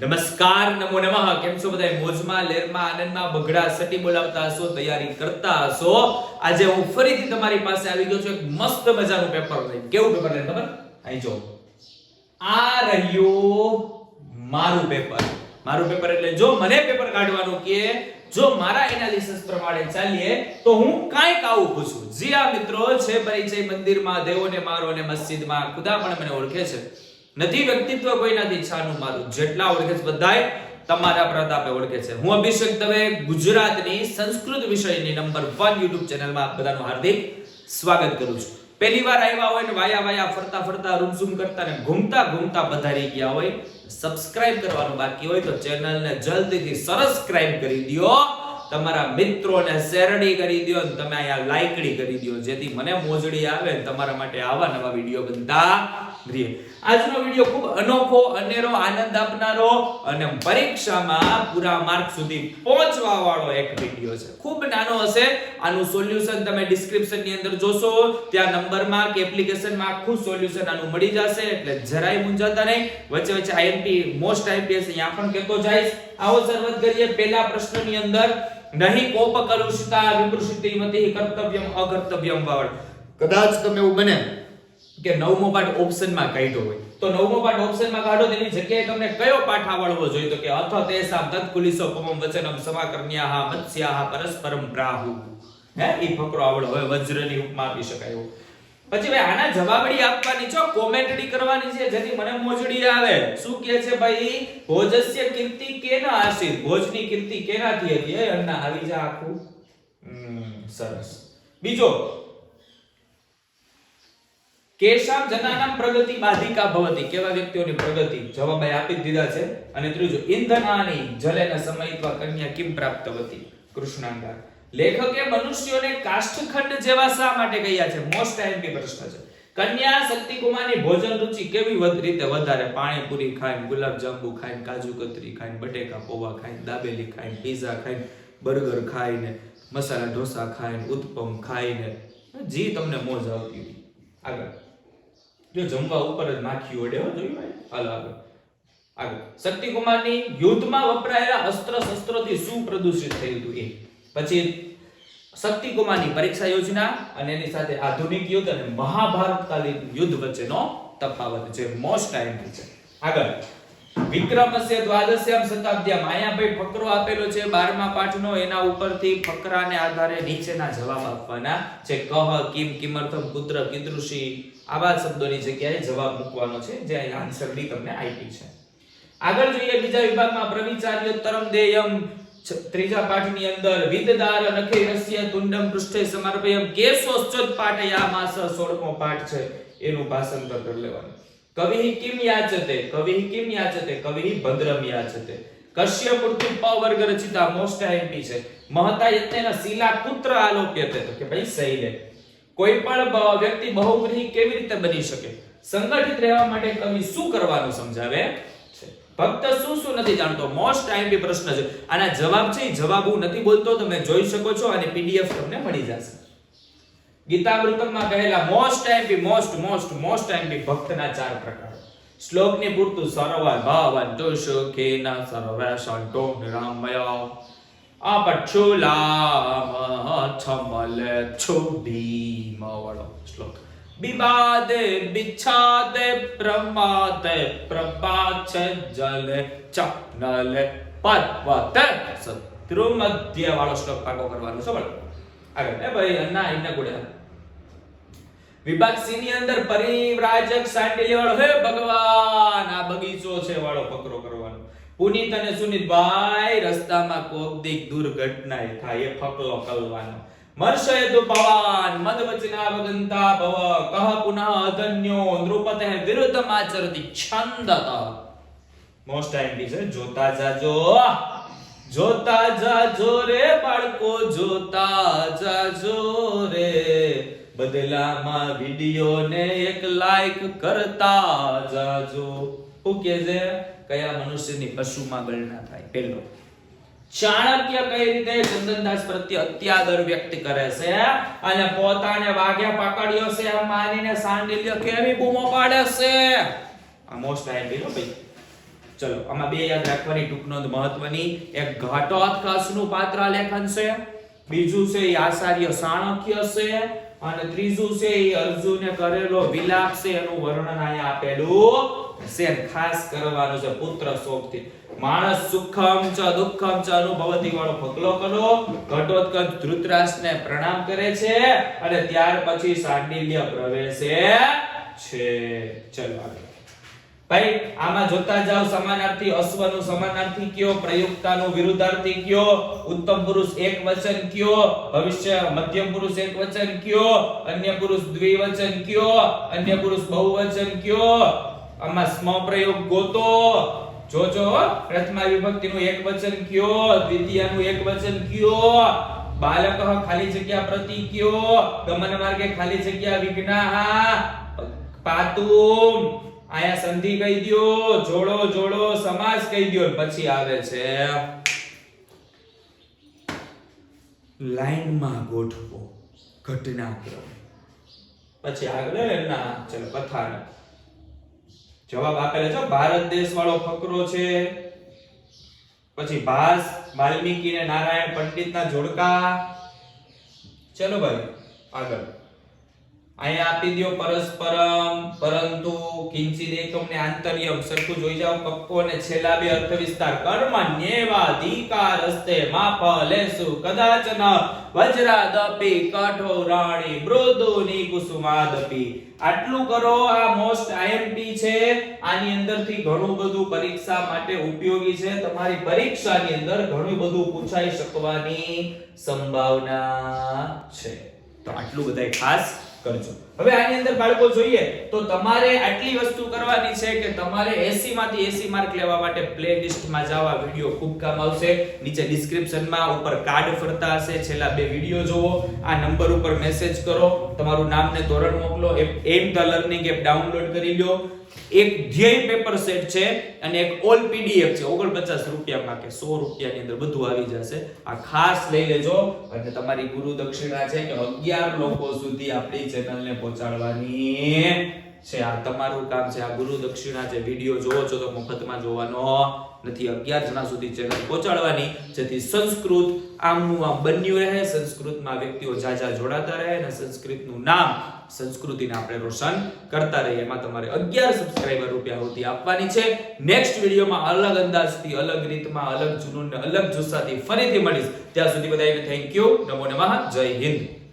નમસ્કાર, નમો નમઃ. કેમ છો બધા મોજમાં, લેરમાં, આનંદમાં, બગડા, સટી બોલાવતા હશો, તૈયારી કરતા હશો. આજે હું ફરીથી તમારી પાસે આવી ગયો છું એક મસ્ત મજાનું પેપર લઈને. કેવું પેપર લઈને ખબર? અહીં જો. આ રહ્યું મારું પેપર મારું પેપર એટલે જો મને પેપર કાઢવાનું કે જો મારા એનાલિસિસ પ્રમાણે ચાલીએ, તો હું કાંઈક આવું પૂછું. જી આ મિત્રો છે પરિચય મંદિરમાં, દેવોને મારો અને મસ્જિદમાં. ખુદા પણ મને ઓળખે છે. નથી વ્યક્તિત્વ કોઈ નથી છાનું મારું. જેટલા ઓળખે છે બધાય તમારા પ્રતાપે ઓળખે છે. હું અભિષેક દવે ગુજરાતની સંસ્કૃત વિષયની નંબર 1 YouTube ચેનલમાં બધાનું હાર્દિક સ્વાગત કરું છું. પહેલી વાર આવ્યા હોય ને વાયા વાયા ફરતા ફરતા રૂમઝૂમ કરતા ને ઘૂમતા ઘૂમતા પધારી ગયા હોય. સબસ્ક્રાઇબ કરવાનું બાકી હોય તો ચેનલને જલ્દીથી સબસ્ક્રાઇબ કરી દ્યો. તમારા મિત્રોને શેરડી કરી દ્યો અને તમે અહીંયા લાઈકડી કરી દો જેથી મને મોજડી આવે તમારા માટે આવા નવા વીડિયો બનતા રહે આજનો વિડિયો ખૂબ અનોખો, અનેરો, આનંદ આપનારો અને પરીક્ષામાં પૂરા માર્ક સુધી પહોંચવા વાળો એક વિડિયો છે. ખૂબ નાનો હશે. આનું સોલ્યુશન તમે ડિસ્ક્રિપ્શનની અંદર જોશો. ત્યાં નંબરમાં કે એપ્લિકેશનમાં આખું સોલ્યુશન આનું મળી જશે. એટલે જરાય મૂંઝાતા નહીં. વચ્ચે વચ્ચે આઈએમપી મોસ્ટ આઈપીએસ અહીંયા પણ કહેતો જઈશ આવો શરૂઆત કરીએ પહેલા પ્રશ્નની અંદર. નહીં કોપ કલુષિતા વિમૃષિતિ મતિ કર્તવ્યમ અકર્તવ્યમ વાવડ કદાચ તમે એવું બને કે નવમો પાઠ ઓપ્શનમાં કાઢ્યો હોય. તો નવમો પાઠ ઓપ્શનમાં કાઢો, તેની જગ્યાએ તમને કયો પાઠ આવડવો જોઈએ? તો કે અથ તેસામ તત્કુલિસો પમમ વચનમ સમાકર્ણ્યાહ મત્સ્યાહ પરસ્પરમ પ્રાહુ. હે? ઈ ફકરો આવડો. હોય વજ્રની ઉપમા આપી શકાય પછી ભાઈ આના જવાબડી આપવાની છો, કોમેન્ટડી કરવાની છે, જેથી મને મોજડી આવે. શું કહે છે ભાઈ? ભોજસ્ય કીર્તિ કેના આશીર. ભોજની કીર્તિ કેનાથી હતી? એ અન્ના, આવી જા આખું. સરસ. બીજો કેશામ જનાનામ પ્રગતિ બાધિકા ભવતી. કેવા વ્યક્તિઓની પ્રગતિ? જવાબ આપી દીધા છે. અને ત્રીજો, ઇંધનાની જલેન સમયત્વા કન્યા કિમ પ્રાપ્તવતી કૃષ્ણાંગા. લેખકે મનુષ્યોને કાષ્ઠખંડ જેવા શા માટે કહ્યા છે? મોસ્ટ એમ્પી પ્રશ્ન છે. કન્યા શક્તિકુમારની ભોજન રુચિ કેવી વધ- રીતે વધારે? પાણીપુરી ખાઈને ગુલાબ જાંબુ ખાઈને, કાજુ કતરી ખાઈને, બટેકા પૌવા ખાઈને, દાબેલી ખાઈને, પીઝા ખાઈને, બર્ગર ખાઈને, મસાલા ઢોસા ખાઈને, ઉત્પમ ખાઈને. જી, તમને મોજ આવતી આગળ. જો જમવા ઉપર જ માખી ઓડે હો, જોયું હોય? હાલો આગળ આગળ. શક્તિકુમારની યુદ્ધમાં વપરાયેલા અસ્ત્ર શસ્ત્રોથી શું પ્રદૂષિત થયું હતું એ. પછી શક્તિકુમારની પરીક્ષા યોજના અને એની સાથે આધુનિક યુદ્ધ અને મહાભારતકાલીન યુદ્ધ વચ્ચેનો તફાવત જે મોસ્ટ ટાઈમ છે. આગળ. વિક્રમસ્ય દ્વાદશ્યામ શતાબ્દ્યામ માયાભાઈ ફકરો આપેલો છે 12મા પાઠનો. એના ઉપરથી ફકરાને આધારે નીચેના જવાબ આપવાના છે. કહ, કિમ, કિમર્થમ, પુત્ર કીદૃષી આવા શબ્દોની જગ્યાએ જવાબ મૂકવાનો છે, જે અહીં આન્સર બી તમને આપી છે. આગળ જોઈએ બીજા વિભાગમાં પ્રવિચાર્યોત્તરમ દેયમ ત્રીજા પાઠની અંદર, વિદદાર નખે રસ્ય તુંડમ પૃષ્ઠે સમર્પયમ કેશોશ્ચોદ પાઠયામાસ 16મો પાઠ છે, એનું ભાષાંતર કરી લેવાનું. કવિ કિમ યાચતે, કવિ કિમ યાચતે, કવિ ભદ્રમ યાચતે. કશ્ય મૂર્તિ પવર્ગ રચિતા મોસ્ટ એમપી છે મહતા યત્નેન શીલા પુત્ર આલોપ્યતે તો કે ભાઈ શૈલે. કોઈ પણ બ- વ્યક્તિ બહુમુખી કેવી રીતે બની શકે? સંગઠિત રહેવા માટે કવિ શું કરવાનું સમજાવે છે? ભક્ત શું શું નથી જાણતો? મોસ્ટ આઈએમપી પ્રશ્ન છે. આના જવાબ છે, જવાબ હું નથી બોલતો, તમે જોઈ શકો છો અને પીડીએફ તમને મળી જશે. ગીતામૃતમમાં કહેલા most IMP most most most IMP ભક્તના ચાર પ્રકાર. શ્લોકની પૂરતું સરવા ભાવન તો સુખેના સર્વે સંતો નિરામય. અપક્ષુલામ છો ભીમ વાળો શ્લોક. વિવાદે બિચ્છાદે પ્રમાદે પ્રપાચ જલે ચપનલે પર્વત શત્રુ મધ્ય વાળો શ્લોક પાકો કરવાનો. છે બોલો? આગળ. એ ભાઈ અન્ના ઇન્ના ગુડે વિભાગ સી ની અંદર પરિવ્રાજક સાંડેલી વાળો હે ભગવાન. આ બગીચો છે વાળો, પકરો કરવાનો પુનીત અને સુનિત ભાઈ રસ્તામાં કોકદીક દુર્ઘટના થાય ફકલો કલવાનો મર્ષય તુ પવાન, મદ વચના વગંતા ભવ, કહ પુનઃ અધન્યો, નૃપતે વિરુદ્ધ આચરતિ છંદત. મોસ્ટ ટાઈમ છે, જોતા જાજો. જોતા જાજો રે બાળકો, જોતા જાજો રે. બદલામાં વિડિયો ને એક લાઈક કરતા જાજો. શું કે છે? કયા મનુષ્યની પશુમાં ગણના થાય? પેલો ચાણક્ય કઈ રીતે ચંદનદાસ પ્રત્યે અત્યાદર વ્યક્ત કરે છે? અને પોતાને વાગ્યા પકડ્યો છે એમ માનીને સાંડિલ્ય કેવી બૂમો પાડે છે? આ મોસ્ટ આઈએમપી નો ભાઈ. ચલો, આમાં બે યાદ રાખવાની ટૂંક નોંધ મહત્વની. એક ઘટોત્કચનું પાત્ર લેખન છે. બીજું છે આચાર્ય ચાણક્ય છે. અને ત્રીજું છે એ અર્જુને કરેલો વિલાપ છે એનું વર્ણન અહીંયા આપેલું છે ખાસ કરવાનું છે પુત્ર શોકથી. માણસ સુખમ ચ દુઃખમ ચ અનુભવતી વાળો પગલો કરો. ઘટોત્કચ ધૃતરાષ્ટ્રને પ્રણામ કરે છે અને ત્યાર પછી સાંડિલ્ય પ્રવેશે છે. ચલો ભાઈ, આમાં જોતા જાવ સમાનાર્થી અશ્વનું સમાનાર્થી કયો, પ્રયુક્તાનું વિરુદ્ધાર્થી કયો, ઉત્તમ પુરુષ એક વચન કયો, ભવિષ્ય મધ્યમ પુરુષ એક વચન કયો, અન્ય પુરુષ દ્વિવચન કયો, અન્ય પુરુષ બહુવચન કયો આમાં સ્મ પ્રયોગ ગોતો જોજો. પ્રથમા વિભક્તિનું એક વચન કયો, દ્વિતીયાનું એક વચન કયો, બાલક ખાલી જગ્યા પ્રતિ કયો, ગમન માર્ગે ખાલી જગ્યા વિઘ્નાહ, પાતુમ આયા સંધિ કહી દયો, જોડો જોડો સમાસ કહી દયો પછી આવે છે. લાઈનમાં ગોઠવો ઘટનાક્રમ પછી આગળ ના ચલો કથાનક. જવાબ આપેલો છે, ભારત દેશ વાળો ફકરો છે. પછી ભાસ વાલ્મીકી ને નારાયણ પંડિત ના જોડકા. ચલો ભાઈ, આગળ. અહીંયા આપી દો પરસ્પરમ, પરંતુ કિંચિત એકમને આંતર્યમ. સરખું જોઈ જાવ કક્કો અને છેલ્લા બે અર્થ વિસ્તાર કર્મણ્યેવાધિકાર હસ્તે માપ કદાચન વજ્રાદપિ, કઠોરાણી, મૃદુની કુસુમાદપિ. આટલું કરો, આ મોસ્ટ આઈએમપી છે. આની અંદરથી ઘણું બધું પરીક્ષા માટે ઉપયોગી છે. તમારી પરીક્ષાની અંદર ઘણું બધું પૂછાઈ શકવાની સંભાવના છે. તો આટલું બધાય ખાસ. કરજો હવે આની અંદર બાળકો જોઈએ તો તમારે આટલી વસ્તુ કરવાની છે કે તમારે 80 માંથી 80 માર્ક લેવા માટે પ્લેલિસ્ટમાં જાવ વિડિયો ખૂબ કામ આવશે. નીચે ડિસ્ક્રિપ્શનમાં ઉપર કાર્ડ ફરતા હશે. છેલ્લા બે વિડિયો જોવો આ નંબર ઉપર મેસેજ કરો. તમારું નામ ને ધોરણ મોકલો. એમ ધ લર્નિંગ એપ ડાઉનલોડ કરી લો એક ધ્યેય પેપર સેટ છે અને એક ઓલ પીડીએફ છે. 49 રૂપિયામાં કે 100 રૂપિયાની અંદર બધું આવી જશે. આ ખાસ લઈ લેજો. અને તમારી ગુરુ દક્ષિણા છે કે 11 લોકો સુધી આપણી ચેનલને પહોંચાડવાની છે. આ તમારું કામ છે. આ ગુરુ દક્ષિણા જે વીડિયો જોવો છો તો મફતમાં જોવાનો નથી. 11 જણા સુધી ચેનલ પહોંચાડવાની. જેથી સંસ્કૃત આમનું આમ બન્યું રહે, સંસ્કૃતમાં વ્યક્તિઓ જાજા જોડાતા રહે અને સંસ્કૃતનું નામ સંસ્કૃતિને આપણે રોશન કરતા રહીએ. એમાં તમારે અગિયાર સબસ્ક્રાઈબર રૂપિયા સુધી આપવાની છે. નેક્સ્ટ વિડીયોમાં અલગ અંદાજથી, અલગ રીતમાં, અલગ જુનૂન અલગ જુસ્સાથી ફરીથી મળીશ. ત્યાં સુધી બધાને થેન્ક યુ નમો નમઃ. જય હિન્દ.